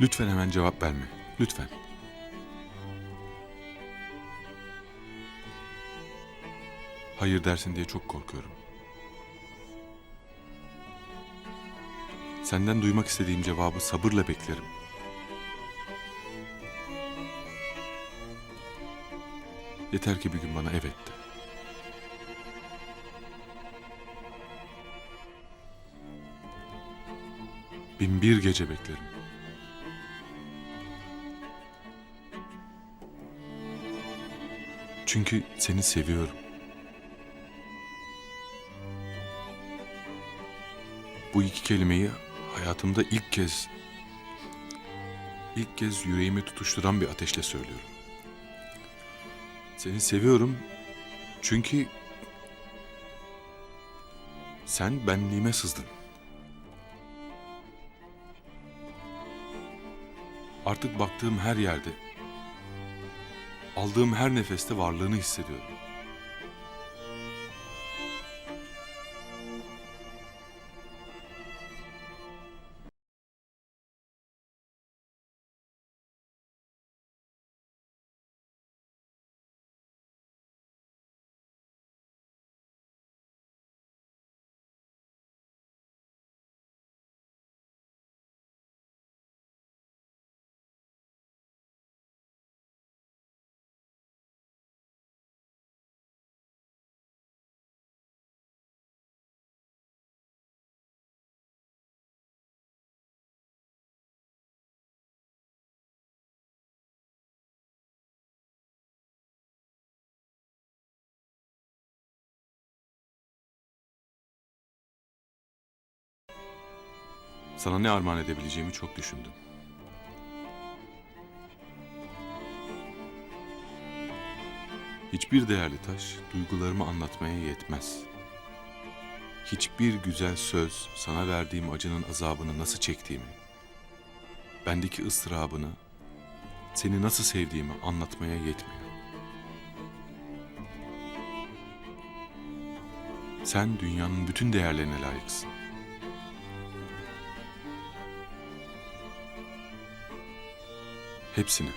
Lütfen hemen cevap verme. Lütfen. Hayır dersin diye çok korkuyorum. Senden duymak istediğim cevabı sabırla beklerim. Yeter ki bir gün bana evet de. Bin bir gece beklerim. Çünkü seni seviyorum. Bu iki kelimeyi hayatımda ilk kez ilk kez yüreğimi tutuşturan bir ateşle söylüyorum. Seni seviyorum çünkü sen benliğime sızdın. Artık baktığım her yerde, aldığım her nefeste varlığını hissediyorum. Sana ne armağan edebileceğimi çok düşündüm. Hiçbir değerli taş duygularımı anlatmaya yetmez. Hiçbir güzel söz sana verdiğim acının azabını nasıl çektiğimi, bendeki ıstırabını, seni nasıl sevdiğimi anlatmaya yetmiyor. Sen dünyanın bütün değerlerine layıksın. Hepsini.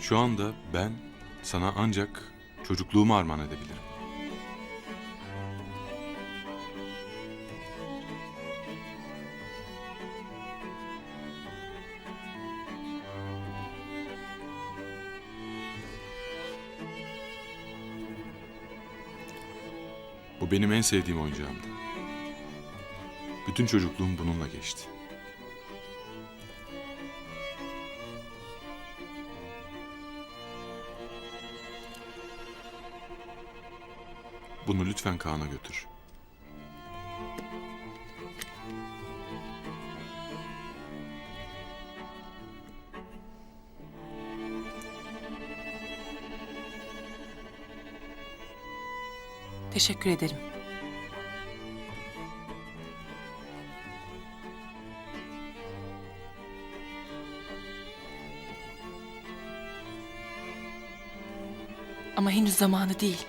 Şu anda ben sana ancak çocukluğumu armağan edebilirim. Benim en sevdiğim oyuncağımdı. Bütün çocukluğum bununla geçti. Bunu lütfen Kaan'a götür. Teşekkür ederim. Ama henüz zamanı değil.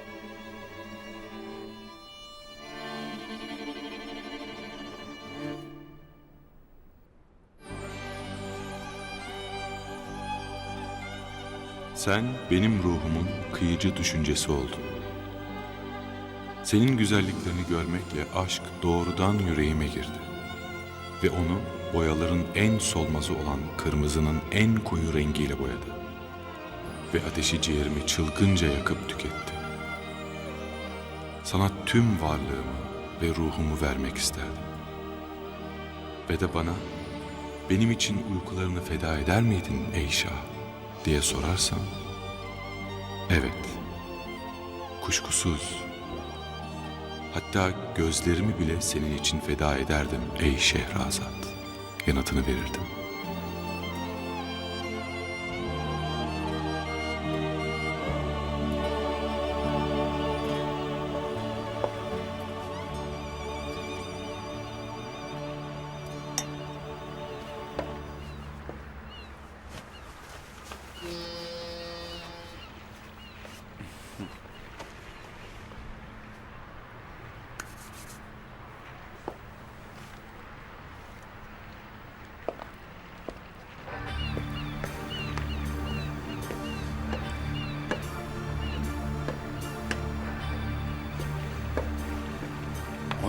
Sen benim ruhumun kıyıcı düşüncesi oldun. Senin güzelliklerini görmekle aşk doğrudan yüreğime girdi. Ve onu boyaların en solmazı olan kırmızının en koyu rengiyle boyadı. Ve ateşi ciğerimi çılgınca yakıp tüketti. Sana tüm varlığımı ve ruhumu vermek isterdim. Ve de bana benim için uykularını feda eder miydin ey Şah diye sorarsan evet kuşkusuz hatta gözlerimi bile senin için feda ederdim ey Şehrazat yanıtını verirdim.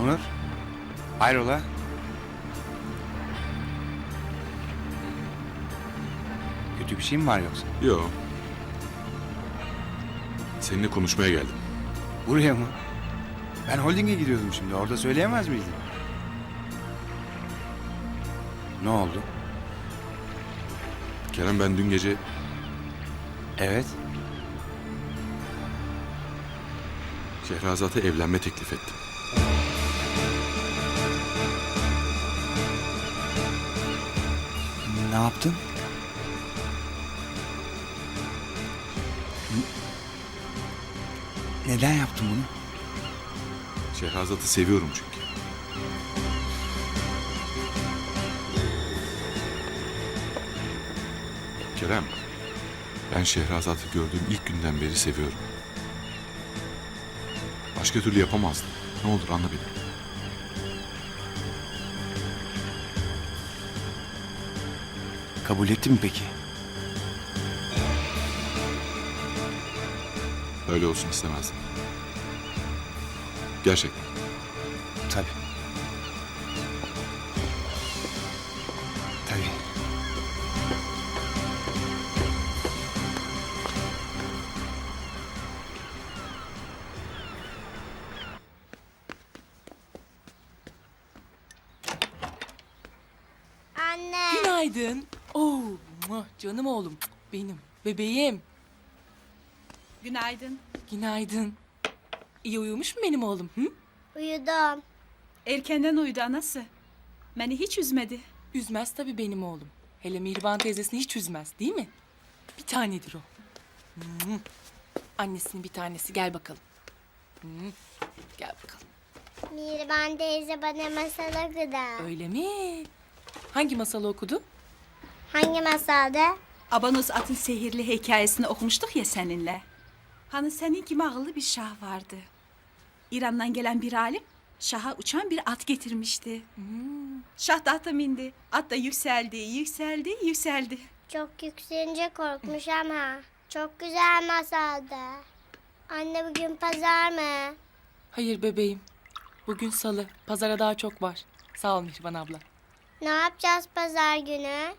Onur. Hayrola? Kötü bir şey mi var yoksa? Yo. Seninle konuşmaya geldim. Buraya mı? Ben holdinge gidiyordum şimdi. Orada söyleyemez miydin? Ne oldu? Kerem ben dün gece Evet. Şehrazat'a evlenme teklif ettim. Ne yaptın? Neden yaptın bunu? Şehrazat'ı seviyorum çünkü. Kerem, ben Şehrazat'ı gördüğüm ilk günden beri seviyorum. Başka türlü yapamazdım. Ne olur anla beni. Kabul etti mi peki? Öyle olsun istemezdim. Gerçekten. Tabii. Tabii. Anne. Günaydın. Oo, muah, canım oğlum. Benim. Bebeğim. Günaydın. Günaydın. İyi uyumuş mu benim oğlum? Hı? Uyudum. Erkenden uyudu anası. Beni hiç üzmedi. Üzmez tabii benim oğlum. Hele Mihriban teyzesini hiç üzmez değil mi? Bir tanedir o. Hı. Annesinin bir tanesi. Gel bakalım. Hı. Gel bakalım. Mihriban teyze bana masal okudu. Öyle mi? Hangi masalı okudu? Hangi masalda? Abanos atın sehirli hikayesini okumuştuk ya seninle. Hani senin gibi akıllı bir şah vardı. İran'dan gelen bir alim şaha uçan bir at getirmişti. Şah tahta bindi. At da yükseldi, yükseldi, yükseldi. Çok yükselince korkmuş ama. Çok güzel masaldı. Anne bugün pazar mı? Hayır bebeğim. Bugün salı. Pazara daha çok var. Sağ ol Mihriban abla. Ne yapacağız pazar günü?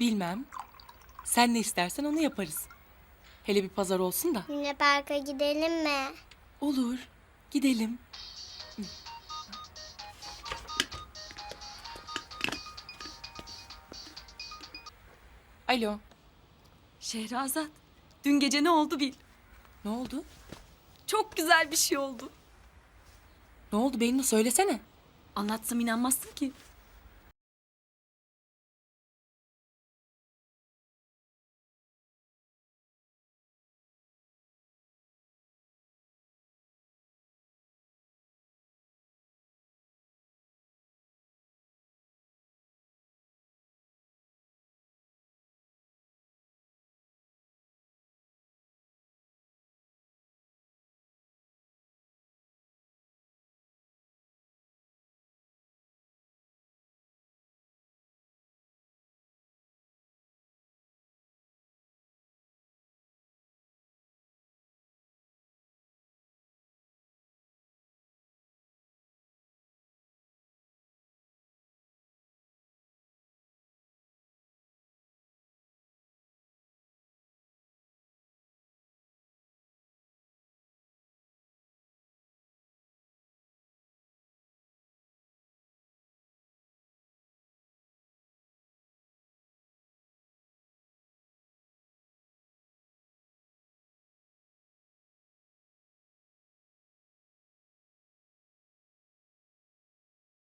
Bilmem. Sen ne istersen onu yaparız. Hele bir pazar olsun da. Yine parka gidelim mi? Olur. Gidelim. Alo. Şehrazat, dün gece ne oldu bil. Ne oldu? Çok güzel bir şey oldu. Ne oldu Bennu söylesene. Anlatsam inanmazsın ki.